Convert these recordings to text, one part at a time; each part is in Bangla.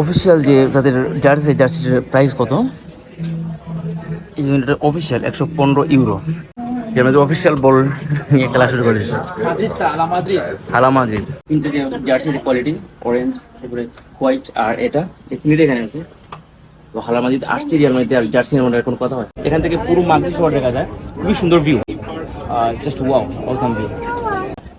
অফিসিয়াল যে তাদের জার্সি জার্সির প্রাইস কত? এই অফিসিয়াল একশো পনেরো ইউরো এর মধ্যে অফিসিয়াল বল নিয়ে খেলা শুরু করে Madrid. হালা মাজিদ তিনটে যে জার্সির কোয়ালিটি অরেঞ্জ তারপরে হোয়াইট আর এটা, এই তিনটে এখানে আছে। তো হালা মাজিদ আসছে রিয়াল মাজিদ আর জার্সির মধ্যে কোনো কথা হয় এখান থেকে পুরো মাদ্রিদ শহর দেখা যায়। খুবই সুন্দর view just wow awesome view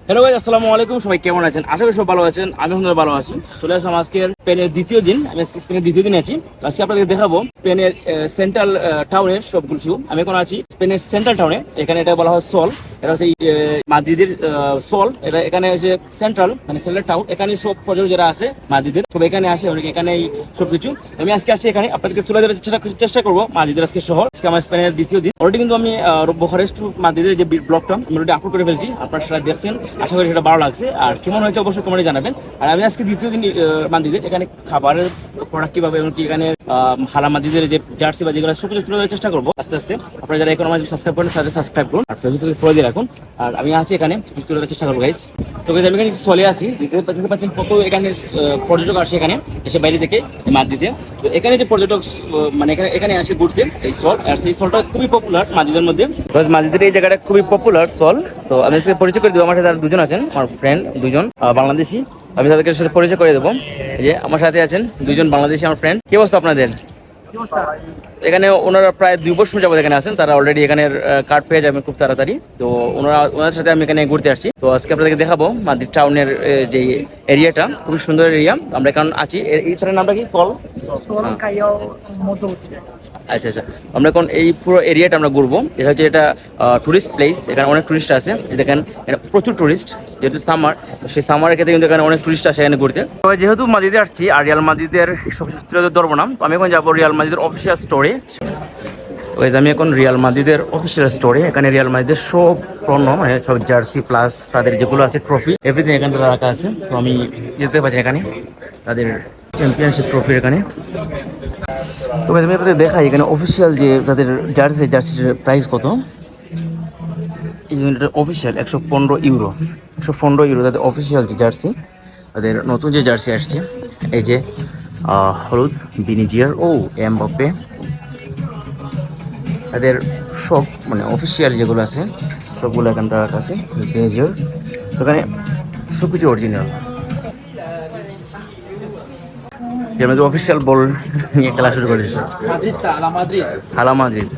hello ভাই আসসালামু আলাইকুম, সবাই কেমন আছেন? আশা করি সব ভালো আছেন, আমি সুন্দর ভালো আছি। চলে আসলাম আজকের স্পেনের দ্বিতীয় দিন, আমি আজকে স্পেনের দ্বিতীয় দিন আছি। আজকে আপনাদের দেখাবো স্পেনের সেন্ট্রাল টাউনের সবগুলো কিছু আমি এখন আছি স্পেনের সেন্ট্রাল টাউনে এখানে এটা বলা হয় সল এটা হচ্ছে মাদ্রিদের সল এটা এখানে হচ্ছে সেন্ট্রাল মানে সেন্ট্রাল টাউন এখানে সব পর্যটক যারা আছে মাদ্রিদের সব এখানে আসে, অনেকে এখানে সব কিছু আমি আজকে আসি এখানে। আপনাদেরকে তুলে ধরার চেষ্টা চেষ্টা করব মাদ্রিদের আজকে শহর। আজকে আমার স্পেনের দ্বিতীয় দিন। অলরেডি কিন্তু আমি বখারেস্ট মাদ্রিদের যে ব্লগটা আমি অলরেডি আপলোড করে ফেলছি। আপনারা সেটা দেখছেন। আশা করি সেটা ভালো লাগছে। আর কেমন হয়েছে অবশ্যই কমেন্টে জানাবেন। আর আমি আজকে দ্বিতীয় দিন মাদ্রিদের। এখানে খাবারের প্রোডাক্ট কীভাবে কি এখানে আহ, হালা মাদ্রিদের যে জার্সি বা যেগুলো সব কিছু তুলে চেষ্টা করব। আস্তে আস্তে আপনারা যারা এখন আমার সাবস্ক্রাইব করেন তাদের সাবস্ক্রাইব করুন। আর ফেসবুকে ফলো দিয়ে রাখুন। আর আমি আছি এখানে কিছু তুলে চেষ্টা করব গাইস তো আমি এখানে চলে আসি। দেখতে পাচ্ছেন কত এখানে পর্যটক আসে এখানে এসে বাইরে থেকে মাদ্রিদে তো এখানে যে পর্যটক মানে এখানে এখানে আসে ঘুরতে এই সল আর সেই সলটা খুবই পপুলার মাদ্রিদের মধ্যে। মাদ্রিদের এই জায়গাটা খুবই পপুলার সল তো আমি আজকে পরিচয় করে দেবো আমার সাথে দুজন আছেন আমার ফ্রেন্ড দুজন বাংলাদেশি। আমি তাদেরকে সাথে পরিচয় করে দেবো। যে আমার সাথে আছেন দুজন বাংলাদেশি আমার ফ্রেন্ড কি অবস্থা আপনাদের? এখানে ওনারা প্রায় দুই বছর যাবত এখানে আছেন, তারা অলরেডি এখানে কার্ড পেয়ে যাবেন খুব তাড়াতাড়ি। তো ওনারা ওনার সাথে আমি এখানে ঘুরতে আসছি। তো আজকে আপনাদেরকে দেখাবো মাদ্রিদ টাউনের যে এরিয়াটা, খুবই সুন্দর এরিয়া। আমরা এখন আছি এই স্থানের নামটা কি? সল আচ্ছা আচ্ছা। আমরা এখন এই পুরো এরিয়াটা আমরা ঘুরবো। এটা হচ্ছে এটা টুরিস্ট প্লেস এখানে অনেক টুরিস্ট আছে। দেখেন এটা প্রচুর টুরিস্ট যেহেতু সামার সেই সামারের ক্ষেত্রে কিন্তু এখানে অনেক টুরিস্ট আসে এখানে ঘুরতে। তো যেহেতু মাদিদে আসছি আর রিয়াল মাদিদের কিছু ধরবো তো আমি এখন যাব রিয়াল মাদিদের অফিসিয়াল স্টোরে guys, আমি এখন রিয়াল মাদ্রিদের অফিসিয়াল স্টোরে এখানে রিয়াল মাদিদের সব পণ্য মানে সব জার্সি প্লাস তাদের যেগুলো আছে ট্রফি এভরিথিং এখানে রাখা আছে। তো আমি যেতে পারছি এখানে তাদের চ্যাম্পিয়নশিপ ট্রফি এখানে। তো আমি আপনাদের দেখাই, এখানে অফিসিয়াল যে তাদের জার্সি জার্সির প্রাইস কত? অফিসিয়াল একশো পনেরো ইউরো একশো পনেরো ইউরো তাদের অফিসিয়াল যে জার্সি তাদের নতুন যে জার্সি আসছে, এই যে হলুদ বিনিজিয়ার ও এমবাপ্পে তাদের সব মানে অফিসিয়াল যেগুলো আছে, সবগুলো এখানটা রাখা আছে বেজর তো এখানে সব কিছু অরিজিনাল এর মধ্যে অফিসিয়াল বল নিয়ে খেলা শুরু করে দিচ্ছে Madrid está, হালা মাজিদ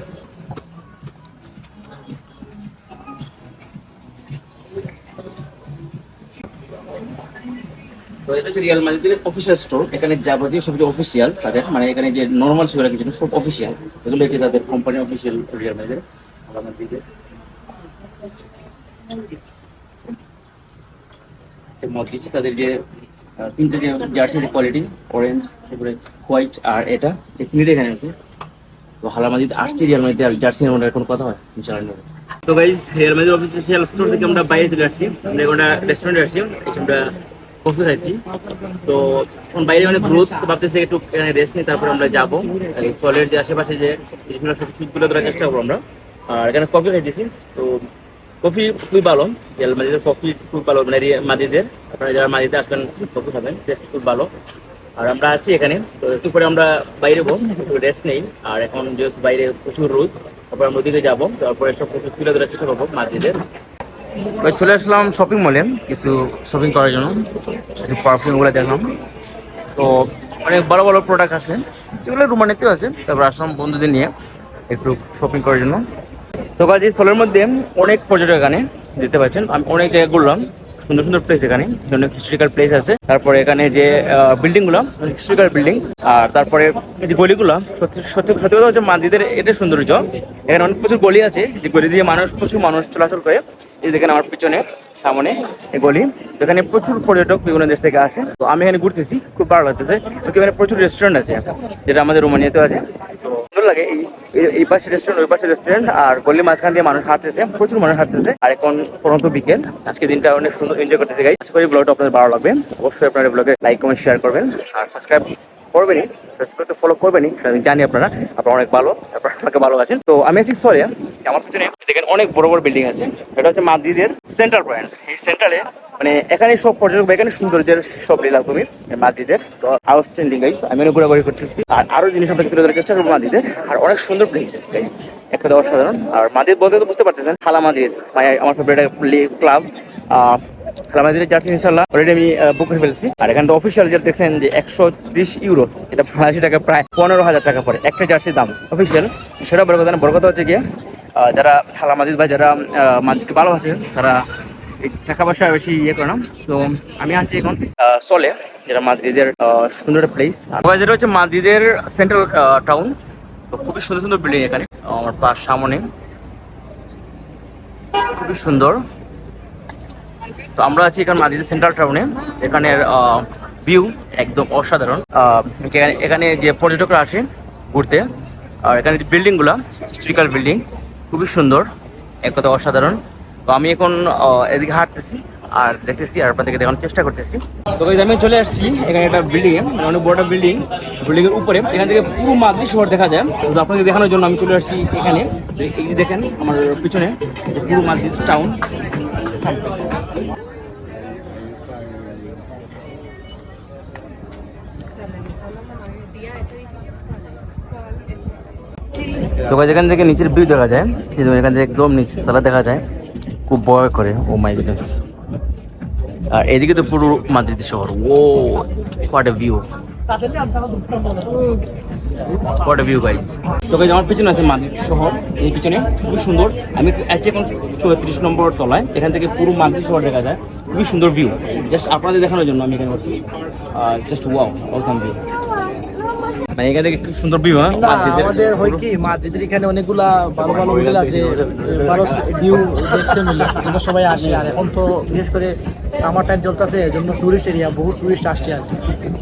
তো স্টোর এখানে যাবতীয় অফিসিয়াল তাদের মানে এখানে যে নর্মাল সব অফিসিয়াল এগুলো তাদের কোম্পানি অফিসিয়াল রিয়াল তাদের যে তিনটে যে জার্সির কোয়ালিটি অরেঞ্জ তারপরে হোয়াইট আর এটা, এই তিনটে এখানে আছে। তো হালা মাদ্রিদ আসছে রিয়াল আর জার্সির মধ্যে কোনো কথা হয়, ইনশাআল্লাহ। তো guys real Madrid official store থেকে আমরা বাইরে চলে আসছি। আমরা এখন রেস্টুরেন্টে আসছি আমরা কফি খাচ্ছি। তো এখন বাইরে অনেক গ্রোথ তো ভাবতেছি একটু রেস্ট নিই তারপর আমরা যাব। সলের যে আশেপাশে যে জিনিসগুলো সব তুলে ধরার চেষ্টা করব আমরা। আর এখানে কফি খাইতেছি, তো কফি খুবই ভালো। রিয়াল মাদ্রিদের কফি খুব ভালো মানে মাদিদের। আপনারা যারা মাদ্রিদে আসবেন, কফি খাবেন টেস্ট খুব ভালো। আর আমরা আছি এখানে। তো একটু পরে আমরা বাইরে যাব একটু রেস্ট নেই। আর এখন যেহেতু বাইরে প্রচুর রোদ, তারপর আমরা ওদিকে যাব। তারপরে সব কিছু তুলে ধরার চেষ্টা করব মাদিদের। চলে আসলাম শপিং মলে কিছু শপিং করার জন্য। কিছু পারফিউমগুলো দেখলাম। তো অনেক ভালো ভালো প্রোডাক্ট আছে। যেগুলো রুমানিতেও আছে। তারপর আসলাম বন্ধুদের নিয়ে একটু শপিং করার জন্য। তো কাজে মধ্যে অনেক পর্যটক এখানে দেখতে পাচ্ছেন। আমি অনেক জায়গায় ঘুরলাম, সুন্দর সুন্দর প্লেস এখানে অনেক হিস্ট্রিক্যাল প্লেস আছে। তারপরে এখানে যে বিল্ডিংগুলো হিস্ট্রিক্যাল বিল্ডিং আর তারপরে যে গলিগুলো, সত্যি সত্যি সত্যি কথা হচ্ছে মাদ্রিদের এটা সৌন্দর্য। এখানে অনেক প্রচুর গলি আছে, যে গলি দিয়ে মানুষ, প্রচুর মানুষ চলাচল করে। এই দেখেন আমার পিছনে, সামনে এই গলি। এখানে প্রচুর পর্যটক বিভিন্ন দেশ থেকে আসে। তো আমি এখানে ঘুরতেছি, খুব ভালো লাগতেছে। এখানে প্রচুর রেস্টুরেন্ট আছে, যেটা আমাদের রোমানিয়াতেও আছে। তো লাগে এই, এই- পাশে রেস্টুরেন্ট ওই পাশে রেস্টুরেন্ট আর গলি মাঝখান দিয়ে মানুষ হাঁটতেছে, প্রচুর মানুষ হাঁটতেছে। আর এখন পরন্ত বিকেল, আজকে দিনটা অনেক সুন্দর এনজয় করতেছে গাই আশা করি ব্লগটা আপনাদের ভালো লাগবে। অবশ্যই আপনারা ব্লগে লাইক কমেন্ট শেয়ার করবেন। আর সাবস্ক্রাইব করবেনই ফেসবুকে তো ফলো করবেনই আমি জানি আপনারা আপনারা অনেক ভালো, আপনারা আমাকে আছেন তো আমি আছি সরে আমার পিছনে দেখেন অনেক বড় বড় বিল্ডিং আছে। এটা হচ্ছে মাদ্রিদের সেন্ট্রাল পয়েন্ট এই সেন্ট্রালে মানে এখানে সব পর্যটক এখানে সৌন্দর্যের সব লীলা তুমি মাদ্রিদের। তো আউটস্ট্যান্ডিং গাইস আমি অনেক ঘোরাঘুরি করতেছি। আর আরও জিনিস আপনাকে তুলে ধরার চেষ্টা করব মাদ্রিদের আর অনেক সুন্দর প্লেস একটা দেওয়ার সাধারণ আর মাদ্রিদ বলতে তো বুঝতে পারতেছেন খালা মাদ্রিদ মানে আমার ফেভারিট ক্লাব খালামাদির জার্সি ইনশাল্লাহ অলরেডি আমি বুক করে ফেলছি। আর এখানে অফিসিয়াল যেটা দেখছেন যে একশো ত্রিশ ইউরো এটা বাংলাদেশি টাকা প্রায় পনেরো হাজার টাকা পড়ে, একটা জার্সির দাম অফিসিয়াল সেটা বড় কথা বড় কথা হচ্ছে গিয়ে যারা খালামাদিদ বা যারা মাদিদকে ভালোবাসে, তারা টাকা পয়সা বেশি ইয়ে করে না। তো আমি আছি এখন সলে যেটা মাদ্রিদের সুন্দর প্লেস যেটা হচ্ছে মাদ্রিদের সেন্ট্রাল টাউন তো খুবই সুন্দর সুন্দর বিল্ডিং এখানে। আমার পাশ সামনে। খুবই সুন্দর। তো আমরা আছি এখানে মাদিদের সেন্ট্রাল টাউনে এখানের ভিউ একদম অসাধারণ। এখানে- যে পর্যটকরা আসে ঘুরতে। আর এখানে বিল্ডিংগুলো হিস্ট্রিক্যাল বিল্ডিং খুবই সুন্দর, এক কথা অসাধারণ। তো আমি এখন এদিকে হাঁটতেছি আর দেখতেছি আর আপনাদেরকে দেখানোর চেষ্টা করতেছি। তো আমি চলে আসছি, এখানে একটা বিল্ডিং মানে অনেক বড় বিল্ডিং বিল্ডিং এর উপরে, এখান থেকে পুরো মাদ্রি শহর দেখা যায়। তো আপনাদের দেখানোর জন্য আমি চলে আসছি এখানে। এই দেখেন, আমার পিছনে পুরো মাদ্রি টাউন তো এখান থেকে নিচের ভিউ দেখা যায়। এখান থেকে একদম নিচে সালা দেখা যায়। খুব ভয় করে। ও মাই গুডনেস আর এদিকে তো পুরো মাদ্রিদ শহর। ও what a view what view guys তো গাইজ আমার পিছনে আছে মাদ্রিদ শহর। এই পিছনে খুবই সুন্দর। আমি আছি এখন চৌত্রিশ নম্বর তলায়। এখান থেকে পুরো মাদ্রিদ শহর দেখা যায়। খুবই সুন্দর ভিউ জাস্ট আপনাদের দেখানোর জন্য আমি এখানে করছি জাস্ট ওয়াও অসাম ভিউ মানে এখান খুব সুন্দর ভিউ হ্যাঁ? আমাদের হয় কি মাদ্রিদের এখানে অনেকগুলা ভালো ভালো হোটেল আছে ভালো ভিউ দেখতে মিলে আমরা সবাই আসি। আর এখন তো বিশেষ করে সামার টাইম চলতেছে এই জন্য টুরিস্ট এরিয়া বহু টুরিস্ট আসছে আর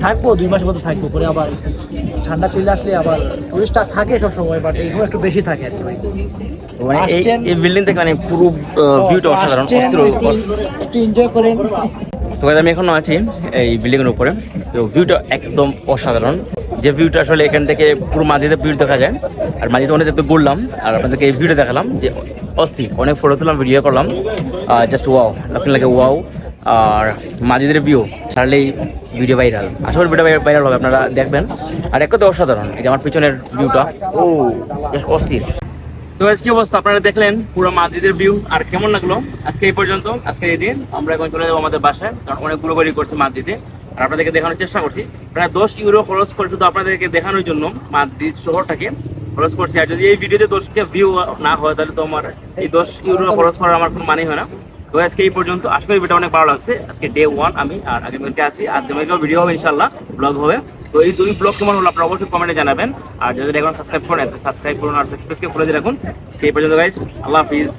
থাকব দুই মাসের মতো থাকব পরে আবার ঠান্ডা চলে আসলে আবার টুরিস্টটা থাকে সব সময় বাট এইগুলো একটু বেশি থাকে আর কি। মানে এই বিল্ডিং থেকে মানে পুরো ভিউটা অসাধারণ অস্থির একটু এনজয় করেন। তো আমি এখনও আছি এই বিল্ডিং এর উপরে। তো ভিউটা একদম অসাধারণ। যে ভিউটা আসলে এখান থেকে পুরো মাঝিতে ভিউ দেখা যায়, আর মাঝিতে অনেক যেতে ঘুরলাম, আর আপনাদেরকে এই ভিউটা দেখালাম যে অস্থির। অনেক ফটো তুললাম ভিডিও করলাম জাস্ট ওয়াও আপনি লাগে ওয়াও আর মাঝিদের ভিউ ছাড়লেই ভিডিও ভাইরাল আসলে ভিডিও ভাইরাল হবে, আপনারা দেখবেন। আর এক কথা অসাধারণ যে আমার পিছনের ভিউটা ও অস্থির। তো আজকে অবস্থা? আপনারা দেখলেন পুরো মাদ্রিদের ভিউ আর কেমন লাগল? আজকে এই পর্যন্ত, আজকে এই দিন আমরা এখন চলে যাব আমাদের বাসায়, কারণ অনেক ঘুরোঘুরি করছে মাদ্রিদে। আর আপনাদেরকে দেখানোর চেষ্টা করছি। প্রায় দশ ইউরো খরচ করে শুধু আপনাদেরকে দেখানোর জন্য মাদ্রিদ শহরটাকে খরচ করছি। আর যদি এই ভিডিওতে দশটা ভিউ না হয়, তাহলে তো আমার এই দশ ইউরো খরচ করার আমার কোনো মানেই হয় না। তো আজকে এই পর্যন্ত, আশা করি ভিডিও অনেক ভালো লাগছে। আজকে ডে ওয়ান আমি, আর আগামীকালকে আছি। আগামীকাল ভিডিও হবে ইনশাল্লাহ ব্লগ হবে। তো এই দুই ব্লগ কেমন হলো আপনারা অবশ্যই কমেন্টে জানাবেন। আর যদি এখন সাবস্ক্রাইব করেন সাবস্ক্রাইব করুন আর ফেসবুকে খুলে দিয়ে রাখুন। এই পর্যন্ত গাইজ আল্লাহ হাফিজ।